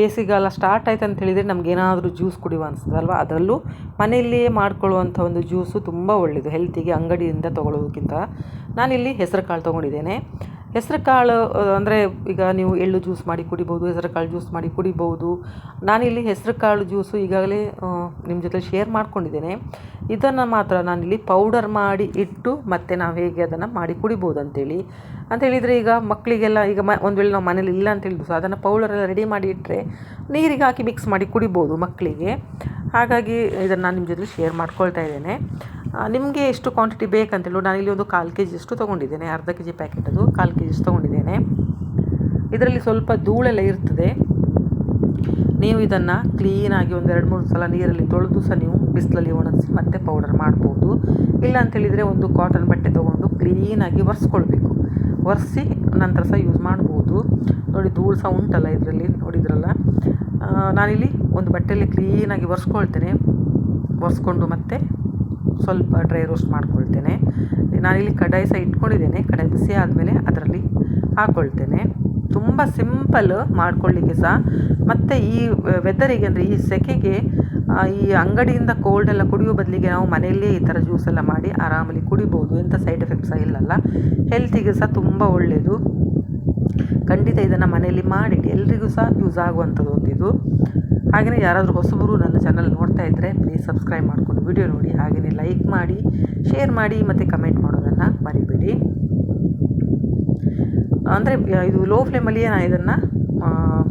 ಬೇಸಿಗೆಗಾಲ ಸ್ಟಾರ್ಟ್ ಆಯ್ತು ಅಂತ ಹೇಳಿದರೆ ನಮ್ಗೆ ಏನಾದರೂ ಜ್ಯೂಸ್ ಕುಡಿಯುವ ಅನಿಸ್ತದಲ್ವ ಅದರಲ್ಲೂ ಮನೆಯಲ್ಲಿಯೇ ಮಾಡ್ಕೊಳ್ಳುವಂಥ ಒಂದು ಜ್ಯೂಸು ತುಂಬ ಒಳ್ಳೆಯದು ಹೆಲ್ತಿಗೆ ಅಂಗಡಿಯಿಂದ ತೊಗೊಳ್ಳೋದಕ್ಕಿಂತ. ನಾನಿಲ್ಲಿ ಹೆಸರು ಕಾಳು ತೊಗೊಂಡಿದ್ದೇನೆ. ಹೆಸರು ಕಾಳು ಅಂದರೆ ಈಗ ನೀವು ಎಳ್ಳು ಜ್ಯೂಸ್ ಮಾಡಿ ಕುಡಿಬೋದು ಹೆಸರು ಕಾಳು ಜ್ಯೂಸ್ ಮಾಡಿ ಕುಡಿಬೋದು. ನಾನಿಲ್ಲಿ ಹೆಸರು ಕಾಳು ಜ್ಯೂಸು ಈಗಾಗಲೇ ನಿಮ್ಮ ಜೊತೆ ಶೇರ್ ಮಾಡ್ಕೊಂಡಿದ್ದೇನೆ. ಇದನ್ನು ಮಾತ್ರ ನಾನಿಲ್ಲಿ ಪೌಡರ್ ಮಾಡಿ ಇಟ್ಟು ಮತ್ತೆ ನಾವು ಹೇಗೆ ಅದನ್ನು ಮಾಡಿ ಕುಡಿಬೋದು ಅಂತೇಳಿ. ಅಂತ ಹೇಳಿದರೆ ಈಗ ಮಕ್ಕಳಿಗೆಲ್ಲ ಈಗ ಮ, ಒಂದು ವೇಳೆ ನಾವು ಮನೇಲಿ ಇಲ್ಲ ಅಂತ ಹೇಳಿದ್ರು ಸಹ ಅದನ್ನು ಪೌಡರೆಲ್ಲ ರೆಡಿ ಮಾಡಿ ಇಟ್ಟರೆ ನೀರಿಗೆ ಹಾಕಿ ಮಿಕ್ಸ್ ಮಾಡಿ ಕುಡಿಬೋದು ಮಕ್ಕಳಿಗೆ ಹಾಗಾಗಿ ಇದನ್ನು ನಾನು ನಿಮ್ಮ ಜೊತೆ ಶೇರ್ ಮಾಡ್ಕೊಳ್ತಾ ಇದ್ದೇನೆ. ನಿಮಗೆ ಎಷ್ಟು ಕ್ವಾಂಟಿಟಿ ನಾನು ನಾನಿಲ್ಲಿ ಒಂದು ಕಾಲು ಕೆ ಜಿಯಷ್ಟು ತೊಗೊಂಡಿದ್ದೇನೆ, ಅರ್ಧ ಕೆ ಜಿ ಪ್ಯಾಕೆಟ್ ಅದು, ಕಾಲು ಕೆ ಜಿಷ್ಟು ತೊಗೊಂಡಿದ್ದೇನೆ. ಇದರಲ್ಲಿ ಸ್ವಲ್ಪ ಧೂಳೆಲ್ಲ ಇರ್ತದೆ. ನೀವು ಇದನ್ನು ಕ್ಲೀನಾಗಿ ಒಂದು ಎರಡು ಮೂರು ಸಲ ನೀರಲ್ಲಿ ತೊಳೆದು ಸಹ ನೀವು ಬಿಸಿಲಲ್ಲಿ ಒಣಗಿಸಿ ಮತ್ತೆ ಪೌಡರ್ ಮಾಡ್ಬೋದು. ಇಲ್ಲ ಅಂತೇಳಿದರೆ ಒಂದು ಕಾಟನ್ ಬಟ್ಟೆ ತೊಗೊಂಡು ಕ್ಲೀನಾಗಿ ಒರೆಸ್ಕೊಳ್ಬೇಕು. ಒರೆಸಿ ನಂತರ ಸಹ ಯೂಸ್ ಮಾಡ್ಬೋದು. ನೋಡಿ ಧೂಳು ಸಹ ಉಂಟಲ್ಲ ಇದರಲ್ಲಿ ನೋಡಿದ್ರಲ್ಲ ನಾನಿಲ್ಲಿ ಒಂದು ಬಟ್ಟೆಯಲ್ಲಿ ಕ್ಲೀನಾಗಿ ಒರೆಸ್ಕೊಳ್ತೇನೆ. ಒರೆಸ್ಕೊಂಡು ಮತ್ತೆ ಸ್ವಲ್ಪ ಡ್ರೈ ರೋಸ್ಟ್ ಮಾಡ್ಕೊಳ್ತೇನೆ. ನಾನಿಲ್ಲಿ ಕಡಾಯಿ ಸಹ ಇಟ್ಕೊಂಡಿದ್ದೇನೆ. ಕಡಾಯಿ ಬಿಸಿ ಆದಮೇಲೆ ಅದರಲ್ಲಿ ಹಾಕ್ಕೊಳ್ತೇನೆ ತುಂಬ ಸಿಂಪಲ್ ಮಾಡ್ಕೊಳ್ಳಿಕ್ಕೆ ಸಹ. ಮತ್ತು ಈ ವೆದರಿಗೆ ಅಂದರೆ ಈ ಸೆಕೆಗೆ ಈ ಅಂಗಡಿಯಿಂದ ಕೋಲ್ಡ್ ಎಲ್ಲ ಕುಡಿಯೋ ಬದಲಿಗೆ ನಾವು ಮನೆಯಲ್ಲೇ ಈ ಥರ ಜ್ಯೂಸ್ ಎಲ್ಲ ಮಾಡಿ ಆರಾಮಲ್ಲಿ ಕುಡಿಬೋದು. ಎಂಥ ಸೈಡ್ ಎಫೆಕ್ಟ್ ಸಹ ಇಲ್ಲಲ್ಲ. ಹೆಲ್ತಿಗೆ ಸಹ ತುಂಬ ಒಳ್ಳೆಯದು ಖಂಡಿತ ಇದನ್ನು ಮನೆಯಲ್ಲಿ ಮಾಡಿಟ್ಟು ಎಲ್ರಿಗೂ ಸಹ ಯೂಸ್ ಆಗುವಂಥದ್ದು ಒಂದು ಇದು ಹಾಗೆಯೇ ಯಾರಾದರೂ ಹೊಸಬರು ನನ್ನ ಚಾನಲ್ ನೋಡ್ತಾ ಇದ್ದರೆ ಪ್ಲೀಸ್ ಸಬ್ಸ್ಕ್ರೈಬ್ ಮಾಡಿಕೊಂಡು ವಿಡಿಯೋ ನೋಡಿ. ಹಾಗೆಯೇ ಲೈಕ್ ಮಾಡಿ ಶೇರ್ ಮಾಡಿ ಮತ್ತು ಕಮೆಂಟ್ ಮಾಡೋದನ್ನು ಮರಿಬೇಡಿ. ಅಂದರೆ ಇದು ಲೋ ಫ್ಲೇಮಲ್ಲಿಯೇ ನಾನು ಇದನ್ನು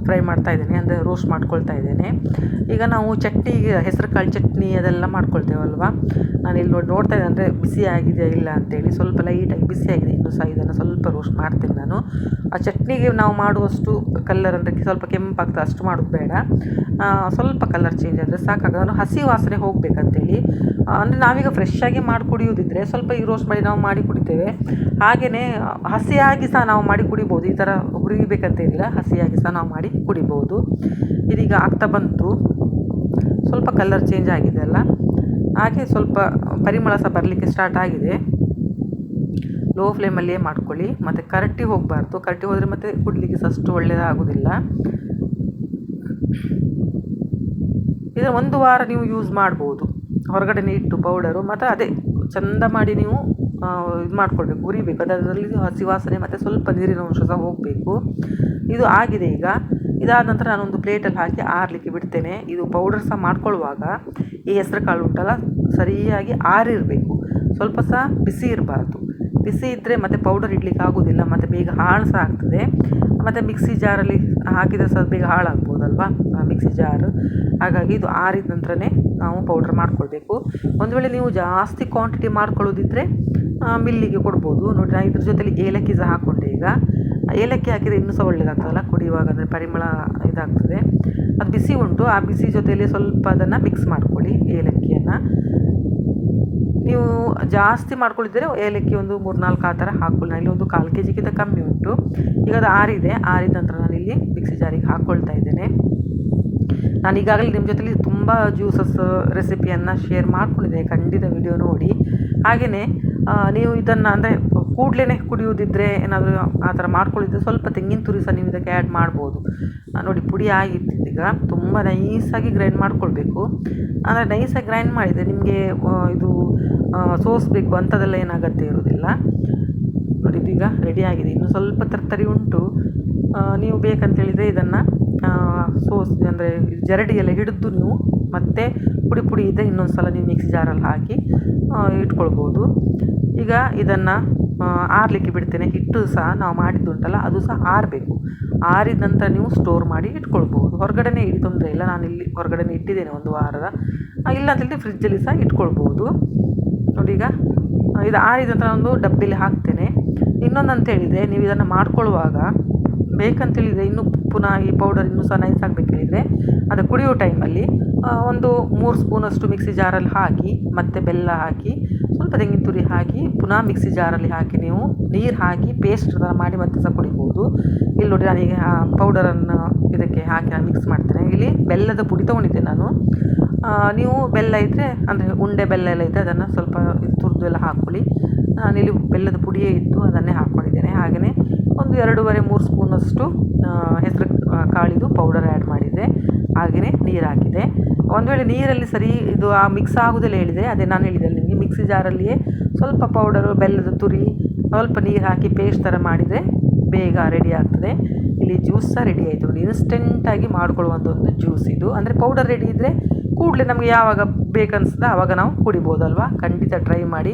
ಫ್ರೈ ಮಾಡ್ತಾ ಇದ್ದೇನೆ, ಅಂದರೆ ರೋಸ್ಟ್ ಮಾಡ್ಕೊಳ್ತಾ ಇದ್ದೇನೆ. ಈಗ ನಾವು ಚಟ್ನಿ ಹೆಸರು ಕಾಳು ಚಟ್ನಿ ಅದೆಲ್ಲ ಮಾಡ್ಕೊಳ್ತೇವಲ್ವ? ನಾನು ಇಲ್ಲಿ ನೋಡಿ ನೋಡ್ತಾ ಇದ್ದೆ ಅಂದರೆ ಬಿಸಿ ಆಗಿದೆಯಾ ಇಲ್ಲ ಅಂತೇಳಿ ಸ್ವಲ್ಪ ಲೈಟಾಗಿ ಬಿಸಿ ಆಗಿದೆ, ಇನ್ನೂ ಸಹ ಇದನ್ನು ಸ್ವಲ್ಪ ರೋಸ್ಟ್ ಮಾಡ್ತೇನೆ ನಾನು. ಆ ಚಟ್ನಿಗೆ ನಾವು ಮಾಡುವಷ್ಟು ಕಲ್ಲರ್ ಅಂದರೆ ಸ್ವಲ್ಪ ಕೆಂಪಾಗ್ತದೆ ಅಷ್ಟು ಮಾಡೋದು ಬೇಡ. ಸ್ವಲ್ಪ ಕಲರ್ ಚೇಂಜ್ ಆದರೆ ಸಾಕಾಗ ನಾನು ಹಸಿ ವಾಸನೆ ಹೋಗಬೇಕಂತೇಳಿ. ಅಂದರೆ ನಾವೀಗ ಫ್ರೆಶ್ ಆಗಿ ಮಾಡಿ ಕುಡಿಯೋದಿದ್ದರೆ ಸ್ವಲ್ಪ ಈ ರೋಸ್ಟ್ ಮಾಡಿ ನಾವು ಮಾಡಿ ಕುಡಿತೇವೆ. ಹಾಗೆಯೇ ಹಸಿಯಾಗಿ ಸಹ ನಾವು ಮಾಡಿ ಕುಡಿಬೋದು, ಈ ಥರ ಹುರಿಬೇಕಂತೇನಿಲ್ಲ ಹಸಿಯಾಗಿ ಸಹ ನಾವು ಮಾಡಿ ಕುಡಿಬೋದು. ಇದೀಗ ಆಗ್ತಾ ಬಂತು. ಸ್ವಲ್ಪ ಕಲರ್ ಚೇಂಜ್ ಆಗಿದೆ ಅಲ್ಲ? ಹಾಗೆ ಸ್ವಲ್ಪ ಪರಿಮಳ ಸಹ ಬರಲಿಕ್ಕೆ ಸ್ಟಾರ್ಟ್ ಆಗಿದೆ. ಲೋ ಫ್ಲೇಮಲ್ಲಿಯೇ ಮಾಡ್ಕೊಳ್ಳಿ. ಮತ್ತು ಕರಟಿ ಹೋಗಬಾರ್ದು. ಕರಟಿ ಹೋದರೆ ಮತ್ತೆ ಕುಡಲಿಕ್ಕೆ ಸಹ ಅಷ್ಟು ಒಳ್ಳೆಯದಾಗೋದಿಲ್ಲ ಇದು ಒಂದು ವಾರ ನೀವು ಯೂಸ್ ಮಾಡ್ಬೋದು. ಹೊರಗಡೆನೇ ಇಟ್ಟು ಪೌಡರು ಮತ್ತು ಅದೇ ಚಂದ ಮಾಡಿ ನೀವು ಇದು ಮಾಡ್ಕೊಳ್ಬೇಕು ಹುರಿಬೇಕು ಅದರಲ್ಲಿ ಹಸಿ ವಾಸನೆ ಮತ್ತು ಸ್ವಲ್ಪ ನೀರಿನ ಅಂಶ ಸಹ ಹೋಗಬೇಕು. ಇದು ಆಗಿದೆ ಈಗ. ಇದಾದ ನಂತರ ನಾನೊಂದು ಪ್ಲೇಟಲ್ಲಿ ಹಾಕಿ ಆರಲಿಕ್ಕೆ ಬಿಡ್ತೇನೆ. ಇದು ಪೌಡರ್ ಸಹ ಮಾಡ್ಕೊಳ್ಳುವಾಗ ಈ ಹೆಸರು ಕಾಳು ಉಂಟಲ್ಲ, ಸರಿಯಾಗಿ ಆರಿರಬೇಕು. ಸ್ವಲ್ಪ ಸಹ ಬಿಸಿ ಇರಬಾರ್ದು. ಬಿಸಿ ಇದ್ದರೆ ಮತ್ತು ಪೌಡರ್ ಇಡ್ಲಿಕ್ಕೆ ಆಗೋದಿಲ್ಲ, ಮತ್ತು ಬೇಗ ಹಾಳು ಸಹ ಆಗ್ತದೆ. ಮತ್ತು ಮಿಕ್ಸಿ ಜಾರಲ್ಲಿ ಹಾಕಿದರೆ ಸಹ ಬೇಗ ಹಾಳಾಗ್ಬೋದಲ್ವಾ? ಮಿಕ್ಸಿ ಜಾರು. ಹಾಗಾಗಿ ಇದು ಆರಿದ ನಂತರನೇ ನಾವು ಪೌಡ್ರ್ ಮಾಡ್ಕೊಳ್ಬೇಕು. ಒಂದು ವೇಳೆ ನೀವು ಜಾಸ್ತಿ ಕ್ವಾಂಟಿಟಿ ಮಾಡ್ಕೊಳ್ಳೋದಿದ್ದರೆ ಮಿಲ್ಲಿಗೆ ಕೊಡ್ಬೋದು. ನೋಡಿ, ನಾನು ಇದ್ರ ಜೊತೆಲಿ ಏಲಕ್ಕಿ ಸಹ ಹಾಕ್ಕೊಂಡೆ ಈಗ. ಏಲಕ್ಕಿ ಹಾಕಿದರೆ ಇನ್ನೂ ಸಹ ಒಳ್ಳೆಯದಾಗ್ತದಲ್ಲ ಕುಡಿಯುವಾಗ ಅಂದರೆ ಪರಿಮಳ ಇದಾಗ್ತದೆ. ಅದು ಬಿಸಿ ಉಂಟು. ಆ ಬಿಸಿ ಜೊತೆಯಲ್ಲಿ ಸ್ವಲ್ಪ ಅದನ್ನು ಮಿಕ್ಸ್ ಮಾಡ್ಕೊಳ್ಳಿ, ಏಲಕ್ಕಿಯನ್ನು. ನೀವು ಜಾಸ್ತಿ ಮಾಡ್ಕೊಳ್ಳಿದ್ರೆ ಏಲಕ್ಕಿ ಒಂದು ಮೂರು ನಾಲ್ಕು ಆ ಥರ ಹಾಕ್ಕೊಳ್ಳಿ. ಇಲ್ಲಿ ಒಂದು ಕಾಲು ಕೆ ಜಿಗಿಂತ ಕಮ್ಮಿ ಉಂಟು. ಈಗ ಅದು ಆರಿದೆ. ಆರಿದ ನಂತರ ನಾನಿಲ್ಲಿ ಮಿಕ್ಸಿ ಜಾರಿಗೆ ಹಾಕ್ಕೊಳ್ತಾ ಇದ್ದೇನೆ. ನಾನು ಈಗಾಗಲೇ ನಿಮ್ಮ ಜೊತೆಲಿ ತುಂಬ ಜ್ಯೂಸಸ್ ರೆಸಿಪಿಯನ್ನು ಶೇರ್ ಮಾಡ್ಕೊಂಡಿದ್ದೇನೆ ಖಂಡಿತ ವಿಡಿಯೋ ನೋಡಿ. ಹಾಗೆಯೇ ನೀವು ಇದನ್ನು ಅಂದರೆ ಕೂಡಲೇ ಕುಡಿಯೋದಿದ್ದರೆ ಏನಾದರೂ ಆ ಥರ ಮಾಡ್ಕೊಳ್ಳಿದ್ರೆ ಸ್ವಲ್ಪ ತೆಂಗಿನ ತುರಿ ಸಹ ನೀವು ಇದಕ್ಕೆ ಆ್ಯಡ್ ಮಾಡ್ಬೋದು. ನೋಡಿ ಪುಡಿ ಆಗಿತ್ತಿದ್ದೀಗ ತುಂಬ ನೈಸಾಗಿ ಗ್ರೈಂಡ್ ಮಾಡ್ಕೊಳ್ಬೇಕು. ಅಂದರೆ ನೈಸಾಗಿ ಗ್ರೈಂಡ್ ಮಾಡಿದರೆ ನಿಮಗೆ ಇದು ಸೋಸಬೇಕು ಅಂಥದ್ದೆಲ್ಲ ಏನಾಗುತ್ತೆ ಇರೋದಿಲ್ಲ ನೋಡಿ ಇದೀಗ ರೆಡಿಯಾಗಿದೆ ಇನ್ನು ಸ್ವಲ್ಪ ತರ್ತರಿ ಉಂಟು. ನೀವು ಬೇಕಂತೇಳಿದರೆ ಇದನ್ನು ಸೋಸ್ ಅಂದರೆ ಜರಡಿಯೆಲ್ಲ ಹಿಡಿದು ನೀವು ಮತ್ತೆ ಪುಡಿ ಪುಡಿ ಇದ್ದರೆ ಇನ್ನೊಂದು ಸಲ ನೀವು ಮಿಕ್ಸಿ ಜಾರಲ್ಲಿ ಹಾಕಿ ಇಟ್ಕೊಳ್ಬೋದು. ಈಗ ಇದನ್ನು ಆರಲಿಕ್ಕೆ ಬಿಡ್ತೇನೆ. ಹಿಟ್ಟು ಸಹ ನಾವು ಮಾಡಿದ್ದುಂಟಲ್ಲ ಅದು ಸಹ ಆರಬೇಕು. ಆರಿದ ನಂತರ ನೀವು ಸ್ಟೋರ್ ಮಾಡಿ ಇಟ್ಕೊಳ್ಬೋದು. ಹೊರಗಡೆನೇ ಇಡಿ ತೊಂದರೆ ಇಲ್ಲ. ನಾನು ಇಲ್ಲಿ ಹೊರಗಡೆನೇ ಇಟ್ಟಿದ್ದೇನೆ ಒಂದು ವಾರದ. ಇಲ್ಲ ಅಂತೇಳಿ ಫ್ರಿಜ್ಜಲ್ಲಿ ಸಹ ಇಟ್ಕೊಳ್ಬೋದು. ನೋಡಿ ಈಗ ಇದು ಆರಿದ ನಂತರ ಒಂದು ಡಬ್ಬಿಲಿ ಹಾಕ್ತೇನೆ. ಇನ್ನೊಂದು ಅಂತ ಹೇಳಿದರೆ ನೀವು ಇದನ್ನು ಮಾಡ್ಕೊಳ್ಳುವಾಗ ಬೇಕಂತೇಳಿದರೆ ಇನ್ನೂ ಪುನಃ ಈ ಪೌಡರ್ ಇನ್ನೂ ಸಹ ನೈಸ್ ಆಗಬೇಕು ಹೇಳಿದರೆ ಅದು ಕುಡಿಯೋ ಟೈಮಲ್ಲಿ ಒಂದು ಮೂರು ಸ್ಪೂನಷ್ಟು ಮಿಕ್ಸಿ ಜಾರಲ್ಲಿ ಹಾಕಿ, ಮತ್ತು ಬೆಲ್ಲ ಹಾಕಿ, ಸ್ವಲ್ಪ ತೆಂಗಿನ ತುರಿ ಹಾಕಿ, ಪುನಃ ಮಿಕ್ಸಿ ಜಾರಲ್ಲಿ ಹಾಕಿ ನೀವು ನೀರು ಹಾಕಿ ಪೇಸ್ಟ್ ಥರ ಮಾಡಿ ಮತ್ತೆ ಸಹ ಕುಡಿಬೋದು. ಇಲ್ಲಿ ನೋಡಿ ನಾನೀಗ ಪೌಡರನ್ನು ಇದಕ್ಕೆ ಹಾಕಿ ನಾನು ಮಿಕ್ಸ್ ಮಾಡ್ತೇನೆ. ಇಲ್ಲಿ ಬೆಲ್ಲದ ಪುಡಿ ತೊಗೊಂಡಿದ್ದೆ ನಾನು. ನೀವು ಬೆಲ್ಲ ಇದ್ದರೆ ಅಂದರೆ ಉಂಡೆ ಬೆಲ್ಲ ಎಲ್ಲ ಇದ್ದರೆ ಅದನ್ನು ಸ್ವಲ್ಪ ತುರಿದು ಎಲ್ಲ ಹಾಕ್ಕೊಳ್ಳಿ. ನಾನಿಲ್ಲಿ ಬೆಲ್ಲದ ಪುಡಿಯೇ ಇತ್ತು, ಅದನ್ನೇ ಹಾಕ್ಕೊಂಡಿದ್ದೇನೆ. ಹಾಗೆಯೇ ಒಂದು ಎರಡೂವರೆ, ಮೂರು ಸ್ಪೂನಷ್ಟು ಹೆಸರು ಕಾಳಿದು ಪೌಡರ್ ಆ್ಯಡ್ ಮಾಡಿದ್ದೆ. ಒಂದು ವೇಳೆ ನೀರಲ್ಲಿ ಸರಿ ಇದು, ಆ ಮಿಕ್ಸ್ ಆಗೋದಿಲ್ಲ ಹೇಳಿದರೆ ಅದೇ ನಾನು ಹೇಳಿದೆ ನಿಮಗೆ. ಮಿಕ್ಸಿ ಜಾರಲ್ಲಿಯೇ ಸ್ವಲ್ಪ ಪೌಡರು ಬೆಲ್ಲದ ತುರಿ, ಸ್ವಲ್ಪ ನೀರು ಹಾಕಿ ಪೇಸ್ಟ್ ಥರ ಮಾಡಿದರೆ ಬೇಗ ರೆಡಿ ಆಗ್ತದೆ. ಇಲ್ಲಿ ಜ್ಯೂಸ್ ಸಹ ರೆಡಿ ಆಯಿತು. ಇನ್ಸ್ಟೆಂಟಾಗಿ ಮಾಡ್ಕೊಳ್ಳುವಂಥ ಒಂದು ಜ್ಯೂಸ್ ಇದು. ಅಂದರೆ ಪೌಡರ್ ರೆಡಿ ಇದ್ದರೆ ಕೂಡಲೇ ನಮಗೆ ಯಾವಾಗ ಬೇಕನ್ನಿಸ್ತದೆ ಆವಾಗ ನಾವು ಕುಡಿಬೋದಲ್ವಾ? ಖಂಡಿತ ಟ್ರೈ ಮಾಡಿ.